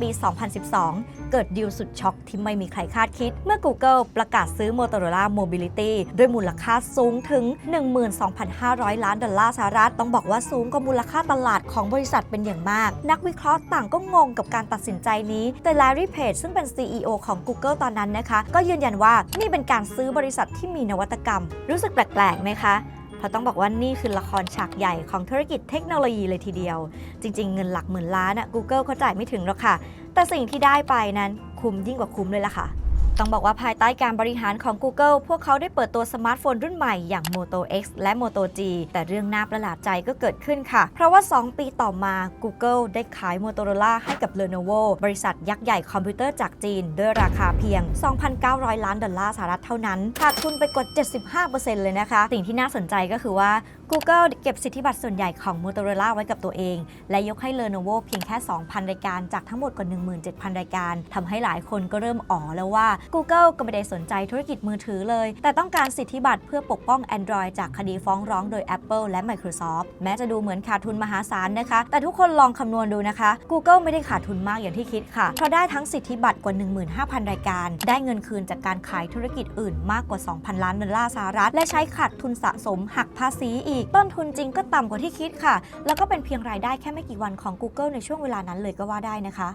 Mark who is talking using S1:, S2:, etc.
S1: ปี 2012 เกิดดีลสุดช็อกที่ไม่มีใครคาดคิด เมื่อ Google ประกาศซื้อ Motorola Mobility ด้วยมูลค่าสูงถึง 12,500 ล้านดอลลาร์สหรัฐ ต้องบอกว่าสูงกว่ามูลค่าตลาดของบริษัทเป็นอย่างมาก นักวิเคราะห์ต่างก็งงกับการตัดสินใจนี้ แต่ Larry Page ซึ่งเป็น CEO ของ Google ตอนนั้นนะคะ ก็ยืนยันว่านี่เป็นการซื้อบริษัทที่มีนวัตกรรม รู้สึกแปลกๆไหมคะ เพราะต้องบอกว่านี่คือละครฉากใหญ่ของธุรกิจเทคโนโลยีเลยทีเดียว จริง ๆ เงินหลักหมื่นล้านอะ Google เขาจ่ายไม่ถึงหรอกค่ะ แต่สิ่งที่ได้ไปนั้นคุ้มยิ่งกว่าคุ้มเลยล่ะค่ะ ต้องบอกว่าภายใต้การบริหารของ Google พวกเขาได้เปิดตัวสมาร์ทโฟนรุ่นใหม่อย่าง Moto X และ Moto G แต่เรื่องน่าประหลาดใจก็เกิดขึ้นค่ะ เพราะว่า 2 ปีต่อมา Google ได้ขาย Motorola ให้กับ Lenovo บริษัทยักษ์ใหญ่คอมพิวเตอร์จากจีน ด้วยราคาเพียง 2,900 ล้านดอลลาร์สหรัฐเท่านั้นขาดทุนไปกว่า75%เลยนะคะ สิ่งที่น่าสนใจก็คือว่า Google เก็บสิทธิบัตรส่วนใหญ่ของ Motorola ไว้กับตัวเอง และยกให้ Lenovo เพียงแค่ 2,000 รายการจากทั้งหมดกว่า 17,000 รายการทำให้หลายคนก็เริ่มอ๋อแล้วว่า Google ก็ไม่ได้สนใจธุรกิจมือถือเลย แต่ต้องการสิทธิบัตรเพื่อปกป้อง Android จากคดีฟ้องร้องโดย Apple และ Microsoft แม้จะดูเหมือนขาดทุนมหาศาลนะคะ แต่ทุกคนลองคำนวณดูนะคะ Google ไม่ได้ขาดทุนมากอย่างที่คิดค่ะ เพราะได้ทั้งสิทธิบัตรกว่า 15,000 รายการ ได้เงินคืนจากการขายธุรกิจอื่นมากกว่า 2,000 ล้านดอลลาร์สหรัฐ และใช้ขาดทุนสะสมหักภาษีอีกต้นทุนจริงก็ต่ำกว่าที่คิดค่ะ แล้วก็เป็นเพียงรายได้แค่ไม่กี่วันของ Google ในช่วงเวลานั้นเลยก็ว่าได้นะคะ